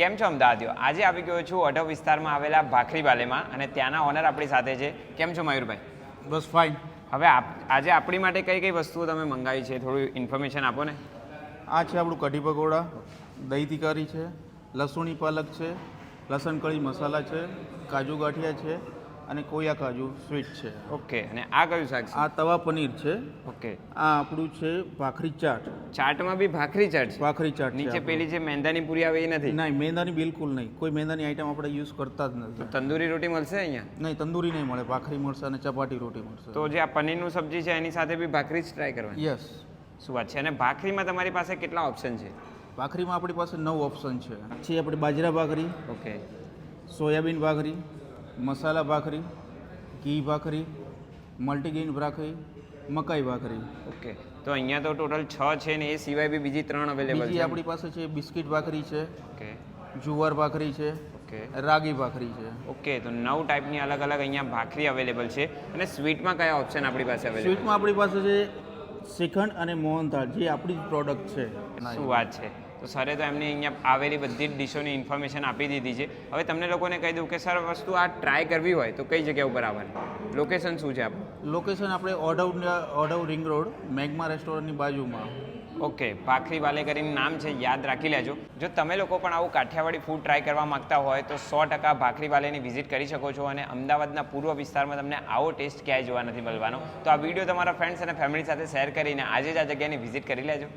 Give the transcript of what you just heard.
કેમ છો અમદાવાદીઓ? આજે આવી ગયો છું અઢવ વિસ્તારમાં આવેલા ભાખરી બાલેમાં અને ત્યાંના ઓનર આપણી સાથે છે. કેમ છો મયુરભાઈ? બસ ફાઇન હવે આપ આજે આપણી માટે કઈ કઈ વસ્તુઓ તમે મંગાવી છે? થોડું ઇન્ફોર્મેશન આપો ને. આ છે આપણું કઢી પકોડા દહીં તિકારી છે લસુણી પાલક છે લસણ કઢી મસાલા છે કાજુ ગાંઠિયા છે અને કોયા કાજુ સ્વીટ છે. ઓકે અને આ કયું શાક છે? આ તવા પનીર છે. ઓકે. આ આપણું છે ભાખરી ચાટ. ચાટમાં બી ભાખરી ચાટ છે? ભાખરી ચાટ નીચે પેલી જે મેંદાની પૂરી આવે એ નથી? નહીં મેંદાની બિલકુલ નહીં. કોઈ મેંદાની આઈટમ આપણે યુઝ કરતા જ નથી. તંદૂરી રોટી મળશે અહીંયા? નહીં તંદૂરી નહીં મળે. ભાખરી મળશે અને ચપાટી રોટી મળશે. તો જે આ પનીરનું સબ્જી છે એની સાથે બી ભાખરી જ ટ્રાય કરવાની? યસ શું વાત છે? અને ભાખરીમાં તમારી પાસે કેટલા ઓપ્શન છે? ભાખરીમાં આપણી પાસે નવ ઓપ્શન છે. પછી આપણે બાજરા ભાખરી ઓકે. સોયાબીન ભાખરી મસાલા ભાખરી ઘી ભાખરી મલ્ટીગ્રેન ભાખરી મકાઈ ભાખરી. ઓકે. તો અહીંયા તો ટોટલ છ છે ને એ સિવાય બી બીજી ત્રણ અવેલેબલ છે? આપણી પાસે છે બિસ્કિટ ભાખરી છે ઓકે. જુવાર ભાખરી છે ઓકે. રાગી ભાખરી છે. ઓકે તો નવ ટાઈપની અલગ અલગ અહીંયા ભાખરી અવેલેબલ છે. અને સ્વીટમાં કયા ઓપ્શન આપણી પાસે અવેલેબલ સ્વીટમાં આપણી પાસે છે શ્રીખંડ અને મોહનથાળ જે આપણી પ્રોડક્ટ છે. શું વાત છે? તો સરે તો એમની અહીંયા આવેલી બધી જ ડિશોની ઇન્ફોર્મેશન આપી દીધી છે. હવે તમને લોકોને કહી દઉં કે સર વસ્તુ આ ટ્રાય કરવી હોય તો કઈ જગ્યા ઉપર આવવાની? લોકેશન શું છે આપણું? લોકેશન આપણે Odhav Odhav ring road Magma રેસ્ટોરન્ટની બાજુમાં. ઓકે ભાખરી વાલે કરીને નામ છે યાદ રાખી લેજો. જો તમે લોકો પણ આવું કાઠિયાવાડી ફૂડ ટ્રાય કરવા માંગતા હોય તો સો ટકા ભાખરી વાલેની વિઝિટ કરી શકો છો અને અમદાવાદના પૂર્વ વિસ્તારમાં તમને આવો ટેસ્ટ ક્યાંય જોવા નથી મળવાનો. તો આ વીડિયો તમારા ફ્રેન્ડ્સ અને ફેમિલી સાથે શેર કરીને આજે જ આ જગ્યાની વિઝિટ કરી લેજો.